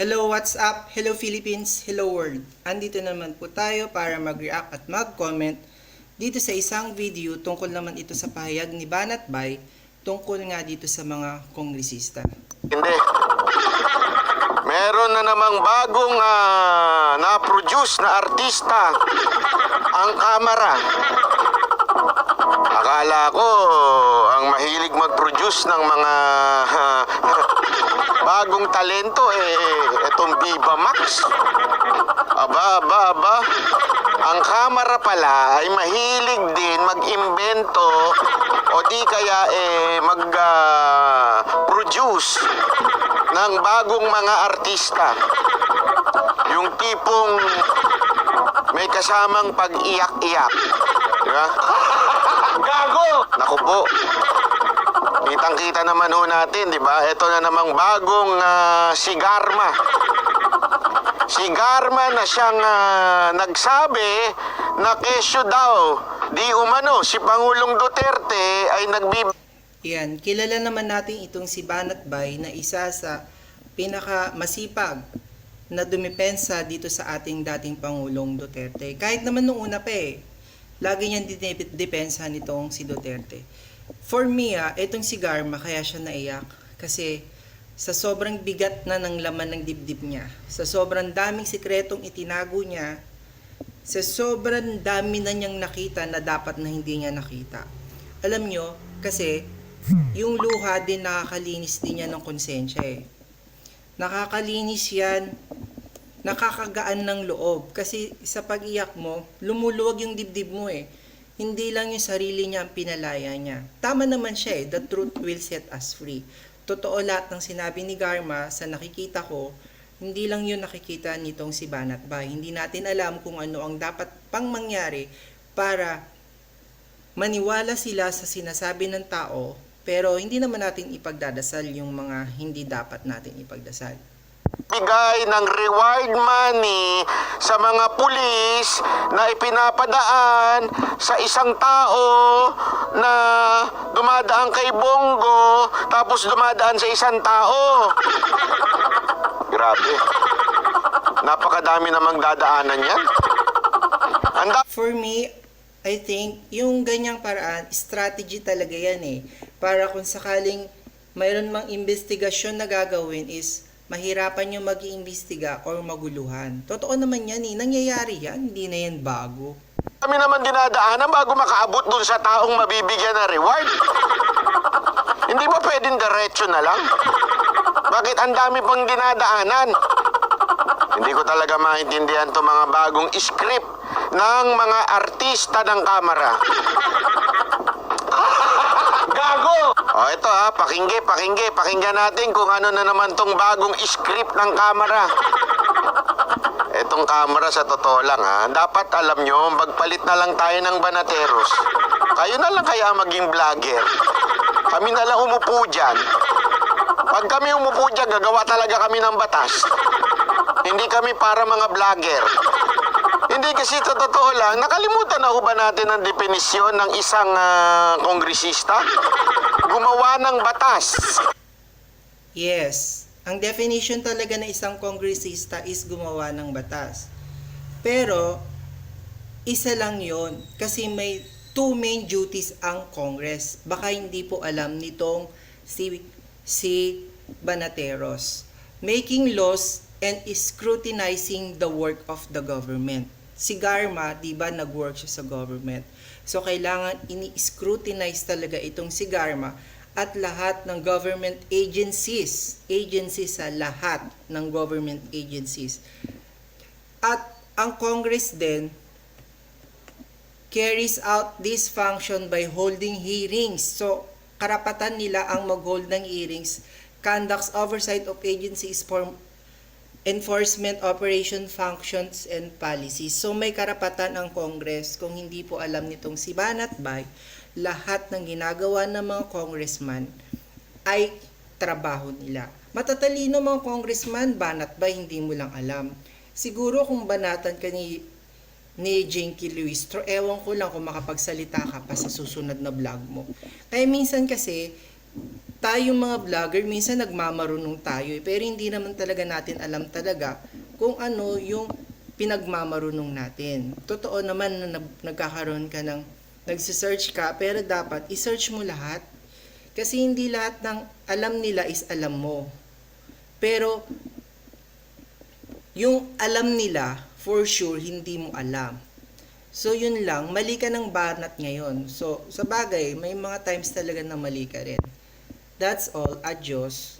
Hello, what's up? Hello Philippines, hello world. Andito naman po tayo para mag-react at mag-comment dito sa isang video tungkol naman ito sa pahayag ni Banat Bay tungkol nga dito sa mga kongresista. Hindi. Meron na namang bagong ah, na-produce na artista ang kamera. Akala ko ang mahilig mag-produce ng mga bagong talento eh Viva Max. Aba, aba, aba. Ang kamera pala ay mahilig din mag-imbento o di kaya eh mag-produce ng bagong mga artista. Yung tipong may kasamang pag-iyak-iyak. Di ba? Gago! Naku po. Kitang-kita naman ho natin, di ba? Ito na namang bagong ah, sigarma. Si Garma na siyang ah, nagsabi na kesyo daw di umano si Pangulong Duterte ay nagbib Yan, kilala naman natin itong si Banat Bay na isa sa pinaka masipag na dumipensa dito sa ating dating Pangulong Duterte. Kahit naman nung una pa eh, lagi niyang dinepensa nitong si Duterte. For me ah, itong si Garma kaya siya naiyak kasi sa sobrang bigat na ng laman ng dibdib niya, sa sobrang daming sikretong itinago niya, sa sobrang dami na niyang nakita na dapat na hindi niya nakita. Alam nyo, kasi yung luha din nakakalinis din yan ng konsensya eh. Nakakalinis yan, nakakagaan ng loob. Kasi sa pag-iyak mo, lumuluwag yung dibdib mo eh. Hindi lang yung sarili niya ang pinalaya niya. Tama naman siya eh, the truth will set us free. Totoo lahat ng sinabi ni Garma sa nakikita ko, hindi lang yun nakikita nitong si Banat Bay. Hindi natin alam kung ano ang dapat pang mangyari para maniwala sila sa sinasabi ng tao, pero hindi naman natin ipagdadasal yung mga hindi dapat natin ipagdasal. bigay ng reward money sa mga pulis na ipinapadaan sa isang tao dumadaan kay Bongo tapos dumadaan sa isang tao. Grabe. Napakadami namang dadaanan yan. Ang da- For me, I think yung ganyang paraan, strategy talaga yan eh. Para kung sakaling mayroon mang investigasyon na gagawin is mahirapan yung mag-iimbestiga or maguluhan. Totoo naman yan eh. Nangyayari yan. Hindi na yan bago. kami naman dinadaanan bago makaabot dun sa taong mabibigyan ng reward. Hindi ba pwedeng diretso na lang? Bakit ang dami pang dinadaanan? Hindi ko talaga maintindihan to mga bagong script ng mga artista ng kamera. Gago! O ito ha, pakingge, pakingge, pakinggan natin kung ano na naman tong bagong script ng kamera. Etong camera sa totoo lang ha, dapat alam nyo, magpalit na lang tayo ng banateros. Kayo na lang kaya maging vlogger. Kami na lang umupo dyan. Pag kami umupo dyan, gagawa talaga kami ng batas. Hindi kami para mga vlogger. Hindi kasi sa totoo lang, nakalimutan na ho ba natin ang definisyon ng isang ah, kongresista? Gumawa ng batas. Yes, ang definition talaga ng isang kongresista is gumawa ng batas. Pero, isa lang yon kasi may two main duties ang Congress. Baka hindi po alam nitong si, si Banateros. Making laws and scrutinizing the work of the government. Si Garma, di ba, nag-work siya sa government. So, kailangan ini-scrutinize talaga itong si Garma at lahat ng government agencies, agencies sa lahat ng government agencies. At ang Congress din carries out this function by holding hearings. So, karapatan nila ang mag-hold ng hearings, conducts oversight of agencies for enforcement operation functions and policies. So may karapatan ang Congress kung hindi po alam nitong si Banat Bay, lahat ng ginagawa ng mga congressman ay trabaho nila. Matatalino mga congressman, Banat Bay, hindi mo lang alam. Siguro kung banatan ka ni ni Jinky Luistro, ewan ko lang kung makapagsalita ka pa sa susunod na vlog mo. Kaya minsan kasi, tayong mga vlogger, minsan nagmamarunong tayo eh, pero hindi naman talaga natin alam talaga kung ano yung pinagmamarunong natin. Totoo naman na nag- nagkakaroon ka ng nagsisearch ka, pero dapat isearch mo lahat. Kasi hindi lahat ng alam nila is alam mo. Pero yung alam nila, for sure, hindi mo alam. So, yun lang. Mali ka ng banat ngayon. So, sa bagay, may mga times talaga na mali ka rin. That's all. Adios.